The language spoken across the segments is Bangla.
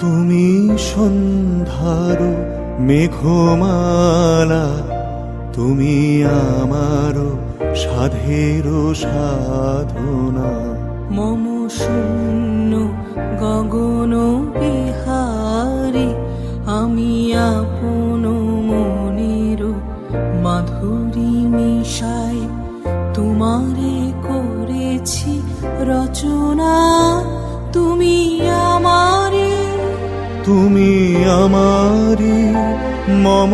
তুমি সন্ধ্যার মেঘমালা, তুমি আমার সাধের সাধনা। মম শূন্য গগন বিহারে, আমি আপন মনের মাধুরী মিশাই, তোমারে করেছি রচনা, তুমি আমারে তুমি আমারি মম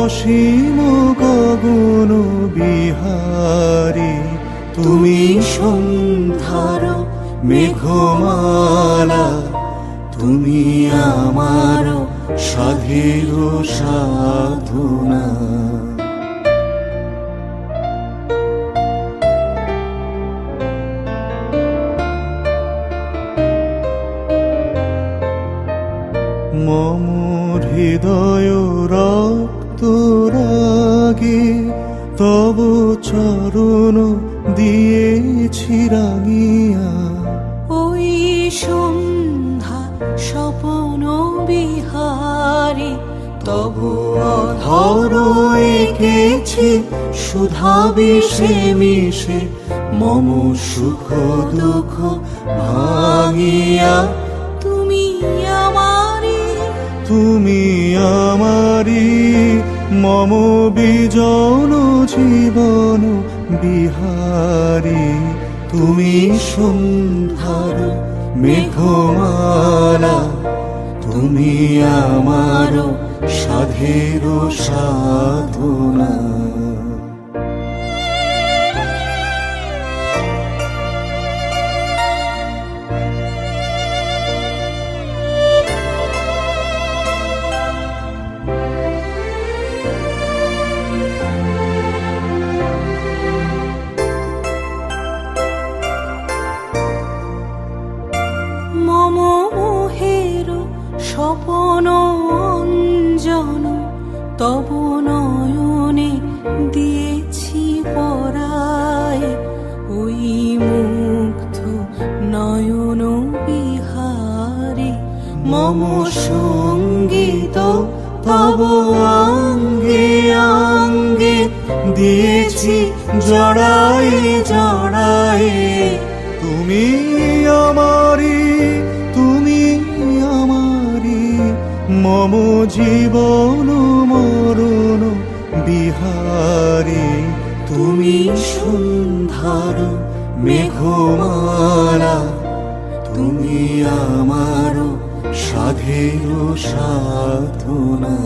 অসীম গগন বিহারি। তুমি সন্ধ্যার মেঘমালা তুমি আমার সাধের সাধনা। মম হৃদয় রক্ত রাগে, তব চরণ দিয়েছি রাঙিয়া। ওই সন্ধ্যা স্বপন বিহারে, তবু ধর এঁকেছি সুধা বিষে মিশে, মম সুখ দুঃখ ভাঙিয়া তুমি আমারি মম বিজন জীবন বিহারি। তুমি সুন্দর মেঘমালা তুমি আমার সাধের সাধনা। স্বপন অঞ্জন, তব নয়নে দিয়েছি পরায়। ওই মুগ্ধ নয়ন বিহারে, মম সংগীত তব অঙ্গে অঙ্গে দিয়েছি জড়ায়ে জড়ায়ে। তুমি আমারি মম জীবন মরণ বিহারী তুমি সন্ধ্যার মেঘমালা তুমি আমার সাধের সাধনা।